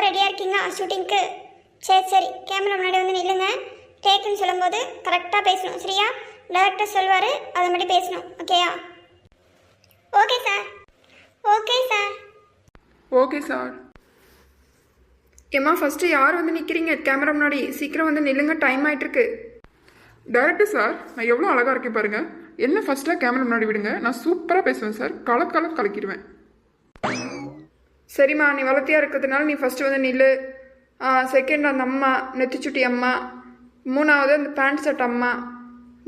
எல்லாம் ரெடியாக இருக்கீங்களா ஷூட்டிங்க்கு சரி சரி. கேமரா முன்னாடி வந்து நில்லுங்க. டேக்குன்னு சொல்லும்போது கரெக்டாக பேசணும் சரியா? டேரக்டர் சொல்வார் அதை மட்டும் பேசணும் ஓகேயா okay sir okay sir okay sir ஏம்மா ஃபஸ்ட்டு யார் வந்து நிற்கிறீங்க கேமரா முன்னாடி. சீக்கிரம் வந்து நில்லுங்க டைம் ஆகிட்டுருக்கு டேரக்டர் சார் நான் எவ்வளோ அழகாக இருக்கேன் பாருங்கள் என்ன ஃபர்ஸ்ட்டாக கேமரா முன்னாடி விடுங்க. நான் சூப்பராக பேசுவேன் சார் கலக்கலம் கலக்கிடுவேன். சரிம்மா நீ வளர்த்தியாக இருக்கிறதுனால நீ ஃபஸ்ட்டு வந்து நில்லு. செகண்ட் அந்த அம்மா நெத்திச்சுட்டி அம்மா. மூணாவது அந்த பேண்ட் ஷர்ட் அம்மா.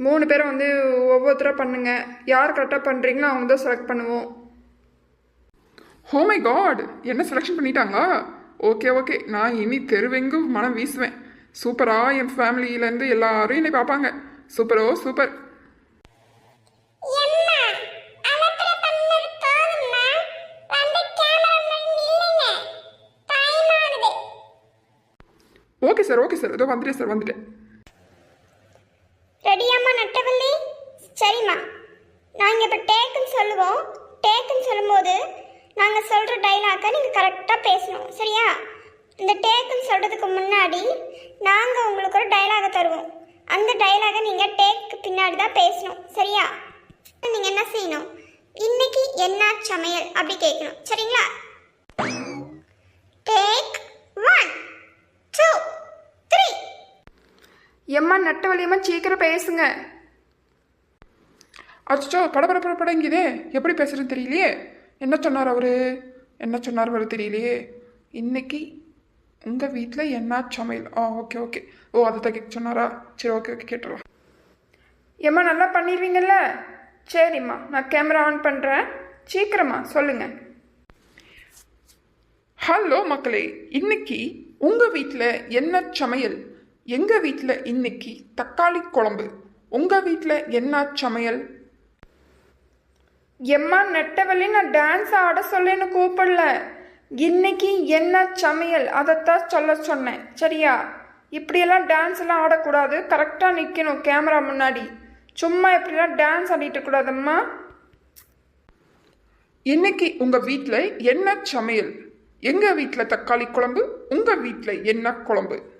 மூணு பேரும் வந்து ஒவ்வொருத்தராக பண்ணுங்க. யார் கரெக்டாக பண்ணுறீங்களோ அவங்க தான் செலக்ட் பண்ணுவோம். ஹோ மை காட் என்ன செலெக்ஷன் பண்ணிட்டாங்களா ஓகே ஓகே நான் இனி தெருவெங்கும் மனம் வீசுவேன். சூப்பராக என் ஃபேமிலியிலேருந்து எல்லாரும் என்னை பார்ப்பாங்க. சூப்பரோ சூப்பர் எம்மா அலப்பற பண்ணது போதும்மா வந்து கேமரா முன்னாடி நில்லுங்க டைம் ஆகுது ஓகே சார் ஓகே சார். ஏதோ வந்துட்டேன் சார் வந்துட்டேன். ரெடியாம்மா நட்டவள்ளி? சரிம்மா. நாங்கள் இப்போ டேக்குன்னு சொல்லுவோம். டேக்குன்னு சொல்லும்போது நாங்கள் சொல்கிற டைலாக்கை நீங்கள் கரெக்டாக பேசணும். சரியா? இந்த டேக்குன்னு சொல்கிறதுக்கு முன்னாடி நாங்கள் உங்களுக்கு ஒரு டைலாகை தருவோம். அந்த டைலாகை நீங்கள் டேக்கு பின்னாடி தான் பேசணும். சரியா? நீங்கள் என்ன செய்யணும்? இன்னைக்கு என்ன சமையல்? அப்படி கேட்கணும். சரிங்களா? டேக் எம்மா நட்ட வழியம்மா சீக்கிரம் பேசுங்க. அச்சோ பட பட எப்படி பேசுறதுன்னு தெரியலையே. என்ன சொன்னார் அவரு? என்ன சொன்னார் அவரு தெரியலையே. இன்னைக்கு உங்கள் வீட்டில் என்ன சமையல்? ஆ ஓகே ஓகே. ஓ அதை தான் கேட்க சொன்னாரா? சரி ஓகே ஓகே கேட்டுடலாம். எம்மா நல்லா பண்ணிடுவீங்கல்ல? சரிம்மா நான் கேமரா ஆன் பண்ணுறேன் சீக்கிரமா சொல்லுங்கள் ஹலோ மக்களே இன்னைக்கு உங்கள் வீட்டில் என்ன சமையல்? எங்கள் வீட்டில் இன்னைக்கு தக்காளி குழம்பு? உங்கள் வீட்டில் என்ன சமையல்? எம்மா நெட்டவள்ளி நான் டான்ஸ் ஆட சொல்லேன்னு கூப்பிடல. இன்னைக்கு என்ன சமையல்? அதைத்தான் சொல்ல சொன்னேன். சரியா? இப்படியெல்லாம் டான்ஸ் எல்லாம் ஆடக்கூடாது. கரெக்டாக நிற்கணும் கேமரா முன்னாடி. சும்மா இப்படிலாம் டான்ஸ் ஆடிட்டு கூடாதம்மா இன்னைக்கு உங்கள் வீட்டில் என்ன சமையல்? எங்கள் வீட்டில் தக்காளி குழம்பு? உங்கள் வீட்டில் என்ன குழம்பு?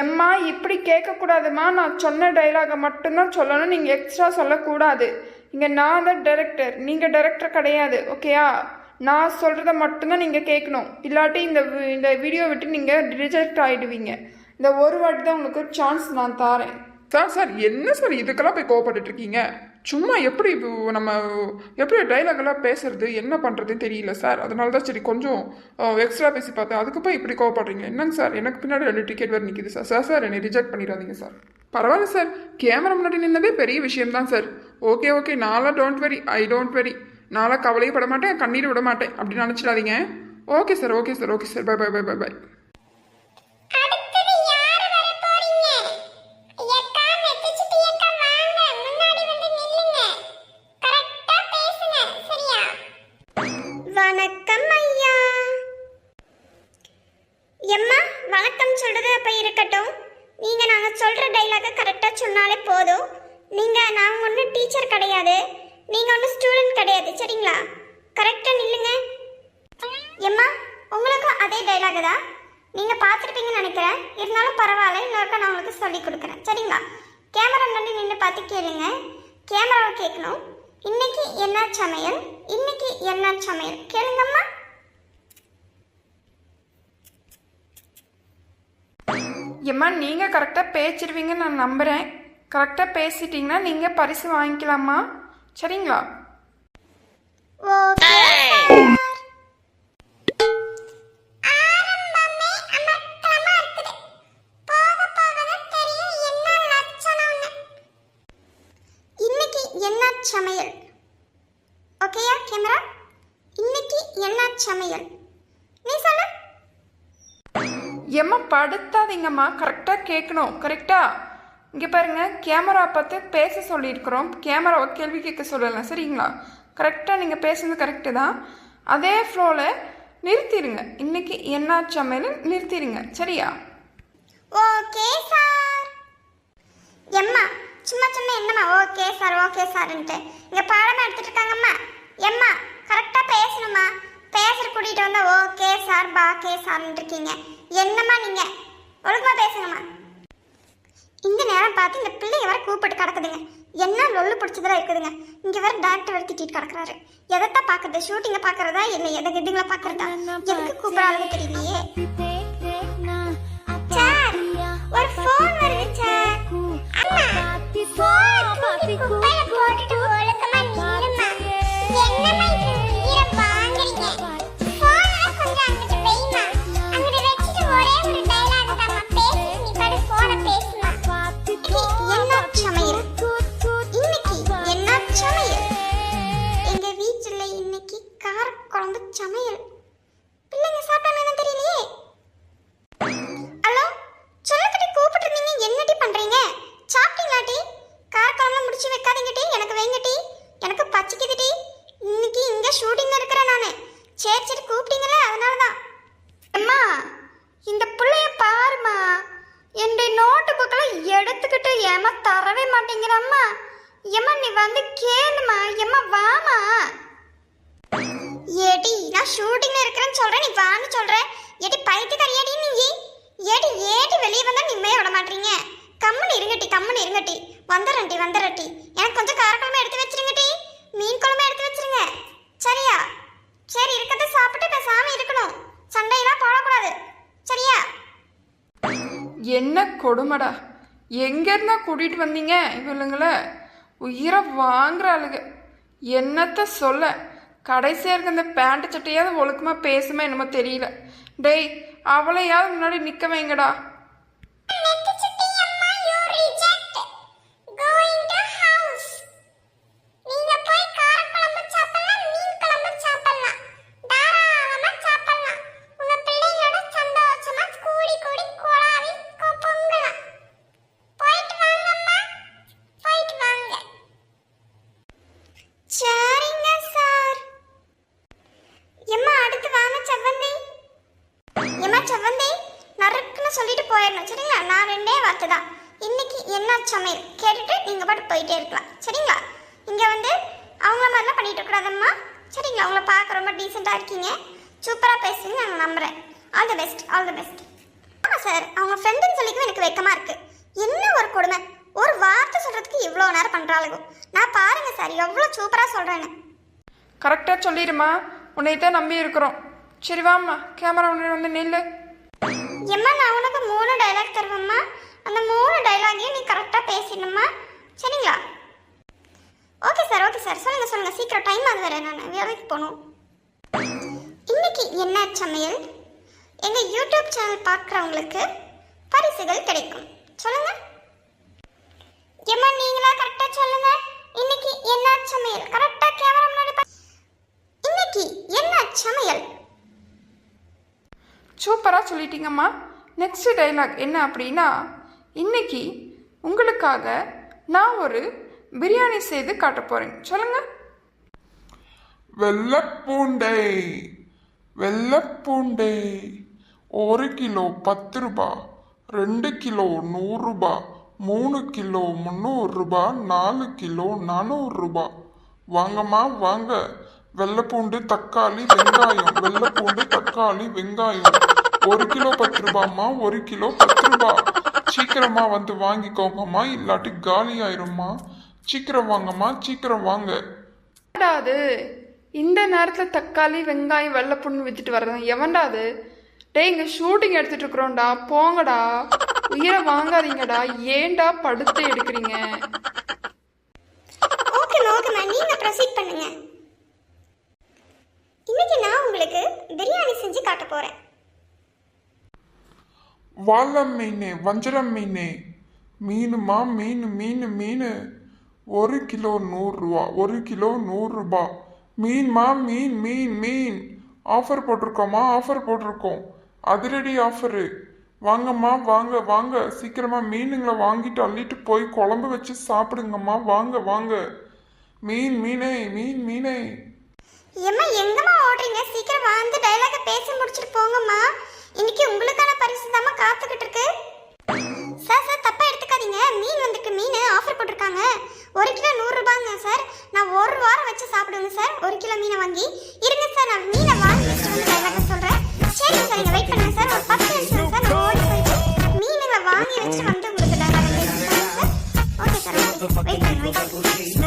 எம்மா இப்படி கேட்கக்கூடாதும்மா நான் சொன்ன டைலாகை மட்டும்தான் சொல்லணும் நீங்கள் எக்ஸ்ட்ரா சொல்லக்கூடாது. இங்கே நான் தான் டைரக்டர் நீங்கள் டைரக்டர் கிடையாது ஓகேயா நான் சொல்கிறத மட்டும்தான் நீங்கள் கேட்கணும். இல்லாட்டி இந்த இந்த வீடியோ விட்டு நீங்கள் ரிஜெக்ட் ஆகிடுவீங்க இந்த ஒரு வாட்டி தான் உங்களுக்கு சான்ஸ் நான் தாரேன் சார் சார் என்ன சார் இதுக்கெல்லாம் போய் கோவப்பட்டுட்டு இருக்கீங்க? சும்மா எப்படி இப்போ நம்ம எப்படி டைலாக் பேசுறது என்ன பண்ணுறதுன்னு தெரியல சார் அதனால தான் சரி கொஞ்சம் எக்ஸ்ட்ரா பேசி பார்த்தேன். அதுக்கு இப்படி கோவப்படுறீங்க. என்னங்க சார் எனக்கு பின்னாடி ரெண்டு டிக்கெட் வேறு நிற்கிது சார் சார் சார் என்னை ரிஜெக்ட் பண்ணிடாதீங்க சார் பரவாயில்ல சார் கேமரா முன்னாடி நின்னதே பெரிய விஷயம் தான் சார் ஓகே ஓகே நான்லாம் don't worry I don't worry நான்லாம் கவலையே பட மாட்டேன் கண்ணீர் விட மாட்டேன். அப்படின்னு நினச்சிடாதீங்க. Okay sir okay sir okay sir bye bye bye bye bye இருக்கட்டும். நீங்க நாங்க சொல்ற டைலாக கரெக்டா சொன்னாலே போதும். நீங்க நாங்கள் ஒன்றும் டீச்சர் கிடையாது. நீங்க ஒன்றும் ஸ்டூடெண்ட் கிடையாது சரிங்களா? கரெக்டா நில்லுங்க. எம்மா உங்களுக்கும் அதே டைலாக் தான். நீங்க பார்த்துருப்பீங்கன்னு நினைக்கிறேன். இருந்தாலும் பரவாயில்ல இன்னொருக்கா நான் உங்களுக்கு சொல்லி கொடுக்குறேன். சரிங்களா? கேமரா முன்னாடி நின்று பார்த்து கேளுங்க. கேமராவை கேட்கணும். இன்னைக்கு என்ன சமையல்? இன்னைக்கு என்ன சமையல்? கேளுங்கம்மா. எம்மா நீங்கள் கரெக்டாக பேசிடுவீங்கன்னு நான் நம்புகிறேன் கரெக்டாக பேசிட்டீங்கன்னா நீங்கள் பரிசு வாங்கிக்கலாமா சரிங்களா? எம்மா படுத்தாதீங்கம்மா. கரெக்டாக கேட்கணும் கரெக்டா இங்கே பாருங்கள் கேமரா பார்த்து பேச சொல்லியிருக்கிறோம். கேமராவை கேள்வி கேட்க சொல்லலாம். சரிங்களா? கரெக்டாக நீங்கள் பேசுனது கரெக்டு தான். அதே ஃப்ளோவில் நிறுத்திடுங்க. இன்னைக்கு என்ன சமையல் நிறுத்திடுங்க. சரியா? Okay sir. எம்மா சும்மா சும்மா என்னம்மா? ஓகே சார் ஓகே சார்ன்ட்டு. இங்கே பாடமாக எடுத்துகிட்டு இருக்காங்கம்மா. எம்மா கரெக்டாக பேசணுமா பேசுற கூட்டிகிட்டு வந்தா ஓகே சார் பா கே சார்னு இருக்கீங்க. என்னம்மா நீங்க? ஒழுங்கமாக பேசுங்கம்மா. இந்த நேரம் பார்த்து இந்த பிள்ளைய வர கூப்பிட்டு கிடக்குதுங்க. என்ன லொல்லு பிடிச்சதெல்லாம் இருக்குதுங்க. இங்க வர டாக்டர் வர திட்டிட்டு கிடக்குறாரு. எதைத்தான் பாக்குறது ஷூட்டிங்க பார்க்குறதா? இல்லை எதை இதுங்களை பாக்குறதா எதுக்கு கூப்பிடாது தெரியலையே. சார் ஒரு ஃபோன் வருது சார். அம்மா ஃபோன் போட்டுட்டு சாப்பிட்டீங்களாட்டி காரக்குழம்புலாம் முடிச்சு வைக்காதீங்க டீ. எனக்கு வைங்க டீ. எனக்கு பச்சிக்குது டீ. இன்னைக்கு இங்கே ஷூட்டிங் இருக்கிறேன் நான். சரி சரி கூப்பிட்டீங்களே அதனால தான் அம்மா இந்த பிள்ளைய பாருமா என்னுடைய நோட்டு புக்கெல்லாம் எடுத்துக்கிட்டு ஏமா தரவே மாட்டேங்கிறம்மா ஏம்மா நீ வந்து கேளுமா ஏமா வாமா ஏடி நான் ஷூட்டிங்ல இருக்கிறேன்னு சொல்றேன். நீ வான்னு சொல்றேன் ஏடி பைத்தியக்காரியாடி நீ ஏடி ஏடி வெளியே வந்தா நிம்மையா விட மாட்டீங்க. கம்முன்னு இருங்கட்டி கம்முன்னு இருங்கட்டி. வந்துடுறேன்டி வந்துடுறட்டி எனக்கு கொஞ்சம் காரக்குழம்பு எடுத்து வச்சிருங்கட்டி. மீன் குழம்பு எடுத்து வச்சிருங்க. சரியா? சரி இருக்கிறத சாப்பிட்டு பேசாம இருக்கணும். சண்டையெல்லாம் போடக்கூடாது. சரியா? என்ன கொடுமைடா. எங்கேருந்தா கூட்டிகிட்டு வந்தீங்க இவளுங்களை? உயிரை வாங்குற ஆளுங்க என்னத்த சொல்ல? கடைசியாக இருக்க இந்த பேண்ட் சட்டையாவது ஒழுக்கமாக பேசுமா என்னமோ தெரியல. டேய் அவளையாவது முன்னாடி நிற்க வைங்கடா. வார்த்தை தான் இன்னைக்கு என்ன சமையல் கேட்டுட்டு நீங்க பாட்டு போயிட்டே இருக்கலாம். சரிங்களா? இங்க வந்து அவங்கள மாதிரிலாம் பண்ணிட்டு இருக்கக்கூடாதம்மா. சரிங்களா? உங்களை பார்க்க ரொம்ப டீசெண்டாக இருக்கீங்க. சூப்பராக பேசுவீங்க நான் நம்புறேன். All the best all the best ஆமாம் சார் அவங்க ஃப்ரெண்டுன்னு சொல்லிக்கும் எனக்கு வெக்கமாக இருக்கு. என்ன ஒரு கொடுமை? ஒரு வார்த்தை சொல்றதுக்கு இவ்வளோ நேரம் பண்ணுறாளுங்க நான் பாருங்க சார் எவ்வளோ சூப்பராக சொல்கிறேன்னு கரெக்டாக சொல்லிடுமா. உன்னை தான் நம்பி இருக்கிறோம். சரி வாம்மா. கேமரா முன்னாடி வந்து நில்லு. எம்மா நான் உனக்கு மூணு டைலாக் தருவேம்மா. அந்த மூணு டைலாகையும் நீ கரெக்டாக பேசிடணுமா? சரிங்களா? ஓகே சார் ஓகே சார் சொல்லுங்க சொல்லுங்க. சீக்கிரம் டைம் ஆகுது வேறு நான் வேலைக்கு போகணும். இன்னைக்கு என்ன சமையல்? எங்கள் யூடியூப் சேனல் பார்க்குறவங்களுக்கு பரிசுகள் கிடைக்கும். சொல்லுங்க. ஏம்மா நீங்களா கரெக்டாக சொல்லுங்க. இன்னைக்கு என்ன சமையல்? கரெக்டாக கேமரா முன்னாடி இன்னைக்கு என்ன சமையல்? சூப்பராக சொல்லிட்டீங்கம்மா. நெக்ஸ்ட் டைலாக் என்ன அப்படின்னா இன்னைக்கு உங்களுக்காக நான் ஒரு பிரியாணி செய்து காட்ட போகிறேன் சொல்லுங்கள் வெள்ளப்பூண்டை வெள்ளப்பூண்டை ஒரு கிலோ பத்து ரூபா ரெண்டு கிலோ நூறுரூபா மூணு கிலோ முந்நூறுரூபா நாலு கிலோ நானூறுரூபா வாங்கம்மா வாங்க. வெள்ளைப்பூண்டு தக்காளி வெங்காயம். வெள்ளைப்பூண்டு தக்காளி வெங்காயம். ஒரு கிலோ பத்து ரூபாம்மா ஒரு கிலோ பத்து ரூபா. சீக்கிரமா வந்து வாங்கிக்கோங்கம்மா இல்லாட்டி காலி ஆயிரும்மா சீக்கிரம் வாங்கம்மா சீக்கிரம் வாங்க. அது? இந்த நேரத்தில் தக்காளி வெங்காயம் வெள்ளைப்புண்ணு வித்துட்டு வர்றது எவன்டா அது? டேய் இங்கே ஷூட்டிங் எடுத்துட்டு இருக்கிறோம்டா போங்கடா. உயிரை வாங்காதீங்கடா. ஏன்டா படுத்து எடுக்கிறீங்க? ஓகேம்மா ஓகேம்மா நீங்க ப்ரொசீட் பண்ணுங்க. இன்னைக்கு நான் உங்களுக்கு பிரியாணி செஞ்சு காட்ட போறேன். வாழம் மீன் வஞ்சரம் மீன் மீனுமா மீன் மீன் மீன். ஒரு கிலோ நூறுரூவா ஒரு கிலோ நூறுரூபா மீன்மா மீன் மீன் மீன். ஆஃபர் போட்டிருக்கோமா? ஆஃபர் போட்டிருக்கோம். அதிரடி ஆஃபரு வாங்கம்மா வாங்க வாங்க. சீக்கிரமாக மீனுங்களை வாங்கிட்டு அள்ளிட்டு போய் குழம்பு வச்சு சாப்பிடுங்கம்மா. வாங்க வாங்க. மீன் மீனே மீன் மீனே. ஏம்மா எங்கம்மா ஓடுறீங்க? சீக்கிரம் வந்து டைலாக காத்துக்கிட்டு இருக்கு. சார் சார் தப்பா எடுத்துக்காதீங்க. மீன் வந்திருக்கு மீன். ஆஃபர் போட்டிருக்காங்க. ஒரு கிலோ நூறு ரூபாங்க சார். நான் ஒரு வாரம் வச்சு சாப்பிடுவேங்க சார். ஒரு கிலோ மீனை வாங்கி. இருங்க சார் நான் மீனை வாங்கி வச்சுட்டு வந்து டைவர்ட்ட சொல்றேன். சரி சார் நீங்க வெயிட் பண்ணுங்க சார். ஒரு பத்து நிமிஷம் சார். நான் ஓடி போய் மீனுங்களை வாங்கி வச்சுட்டு வந்து உங்களுக்கு ஓகே சார். ஓகே வெயிட் பண்ணுங்க வெயிட் பண்ணுங்க.